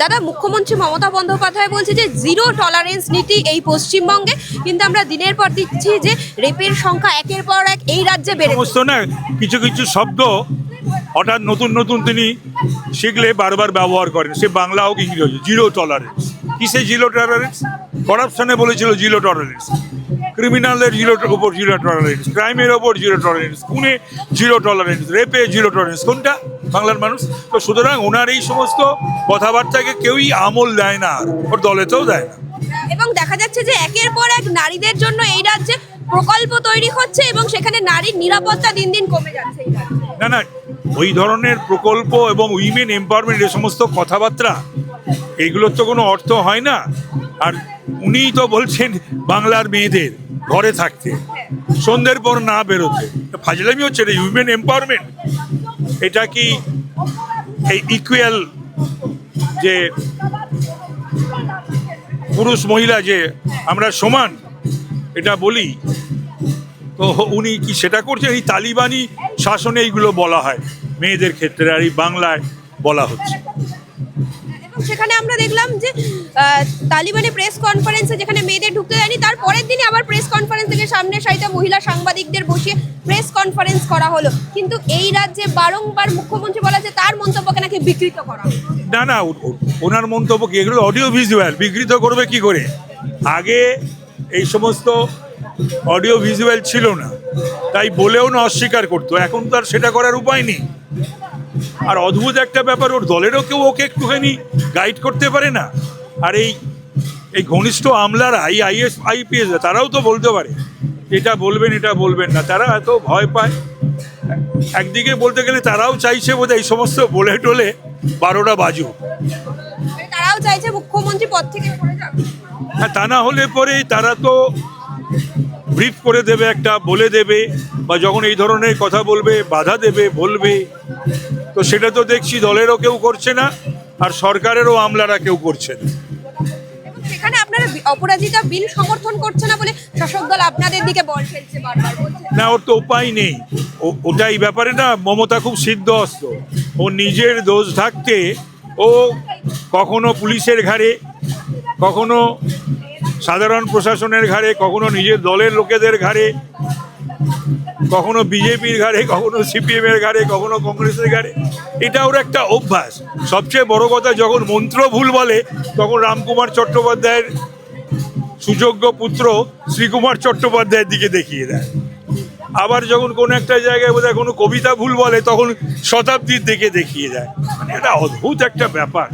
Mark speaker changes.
Speaker 1: দাদা, মুখ্যমন্ত্রী মমতা বন্দ্যোপাধ্যায় বলছে যে জিরো টলারেন্স নীতি এই পশ্চিমবঙ্গে। কিন্তু আমরা দিনের পর দেখছি যে রেপের সংখ্যা একের পর এক এই রাজ্যে বেড়ে
Speaker 2: না, কিছু কিছু শব্দ হঠাৎ নতুন নতুন তিনি শিখলে বারবার ব্যবহার করেন। সে বাংলা হোক, ইংরেজি জিরো টলারেন্স কিসে জিরো টলারেন্স করাপশনে বলেছিল জিরো টলারেন্স ক্রিমিনালদের জিরো ওপর জিরো টলারেন্স ক্রাইমের ওপর জিরো টলারেন্স খুনে জিরো টলারেন্স রেপে জিরো টলারেন্স কোনটা? বাংলার মানুষ। তো সুতরাং ওনার এই সমস্ত কথাবার্তাকে কেউই আমল দেয় না ওর দলেতেও দেয় না।
Speaker 1: এবং দেখা যাচ্ছে যে একের পর এক নারীদের জন্য এই রাজ্যে প্রকল্প তৈরি হচ্ছে এবং সেখানে নারীর নিরাপত্তা দিন দিন কমে যাচ্ছে
Speaker 2: না না। ওই ধরনের প্রকল্প এবং উইমেন এম্পাওয়ারমেন্ট এ সমস্ত কথাবার্তা এগুলোর তো কোনো অর্থ হয় না। আর উনিই তো বলছেন বাংলার মেয়েদের ঘরে থাকতে। সন্ধ্যের পর না বেরোতে। ফাজলামি হচ্ছে রে উইমেন এম্পাওয়ারমেন্ট এটা কি এই ইকুয়াল যে পুরুষ মহিলা যে আমরা সমান, এটা বলি? তো উনি কি সেটা করছেন? এই তালিবানি শাসনে এইগুলো বলা হয়। মেয়েদের ক্ষেত্রে আর এই বাংলায় বলা হচ্ছে।
Speaker 1: সেখানে আমরা দেখলাম যে আহ, তালিবানের প্রেস কনফারেন্সে যেখানে মেয়েদের ঢুকতে দেয়নি তার পরের দিনে আবার প্রেস কনফারেন্স থেকে সামনে সারিতে মহিলা সাংবাদিকদের বসিয়ে প্রেস কনফারেন্স করা হলো। কিন্তু এই রাজ্যে বারংবার মুখ্যমন্ত্রী বলা যে তার মন্তব্যকে নাকি বিকৃত করা।
Speaker 2: না না ওনার মন্তব্য কি? এগুলো অডিও ভিজুয়াল বিকৃত করবে কি করে? আগে এই সমস্ত অডিও ভিজুয়াল ছিল না। তাই বলেও না অস্বীকার করতো। এখন তো আর সেটা করার উপায় নেই। আর অদ্ভুত একটা ব্যাপার ওর দলেরও কেউ ওকে একটুখানি গাইড করতে পারে না। আর এই এই ঘনিষ্ঠ আমলারা এই আইএস আইপিএস তারাও তো বলতে পারে এটা বলবেন এটা বলবেন না। তারা এত ভয় পায়। একদিকে বলতে গেলে তারাও চাইছে বোধ এই সমস্ত বলে টলে বারোটা বাজুক।
Speaker 1: মানে তারাও চাইছে মুখ্যমন্ত্রী পদ থেকে
Speaker 2: হ্যাঁ তা না হলে পরে তারা তো ব্রিফ করে দেবে একটা বলে দেবে বা যখন এই ধরনের কথা বলবে বাধা দেবে বলবে তো সেটা তো দেখছি দলেরও কেউ করছে না আর সরকারেরও আমলারা কেউ করছে না।
Speaker 1: এবং সেখানে আপনারা অপরাজিতা বিল সমর্থন করছে না বলে শাসক দল আপনাদের দিকে বল ফেলছে বারবার
Speaker 2: না ওর তো উপায় নেই। ও- ওটা এই ব্যাপারে না মমতা খুব সিদ্ধ অস্ত ও নিজের দোষ থাকতে ও কখনো পুলিশের ঘাড়ে কখনো সাধারণ প্রশাসনের ঘাড়ে, কখনো নিজের দলের লোকেদের ঘাড়ে, কখনো বিজেপির ঘাড়ে, কখনো সিপিএম এর ঘাড়ে, কখনো কংগ্রেসের ঘাড়ে। এটা ওর একটা অভ্যাস। সবচেয়ে বড় কথা, যখন মন্ত্র ভুল বলে, তখন রামকুমার চট্টোপাধ্যায়ের সুযোগ্য পুত্র শ্রীকুমার চট্টোপাধ্যায়ের দিকে দেখিয়ে দেয়। আবার যখন কোনো একটা জায়গায় বোধহয় কোনো কবিতা ভুল বলে, তখন শতাব্দীর দিকে দেখিয়ে দেয়। মানে এটা অদ্ভুত একটা ব্যাপার।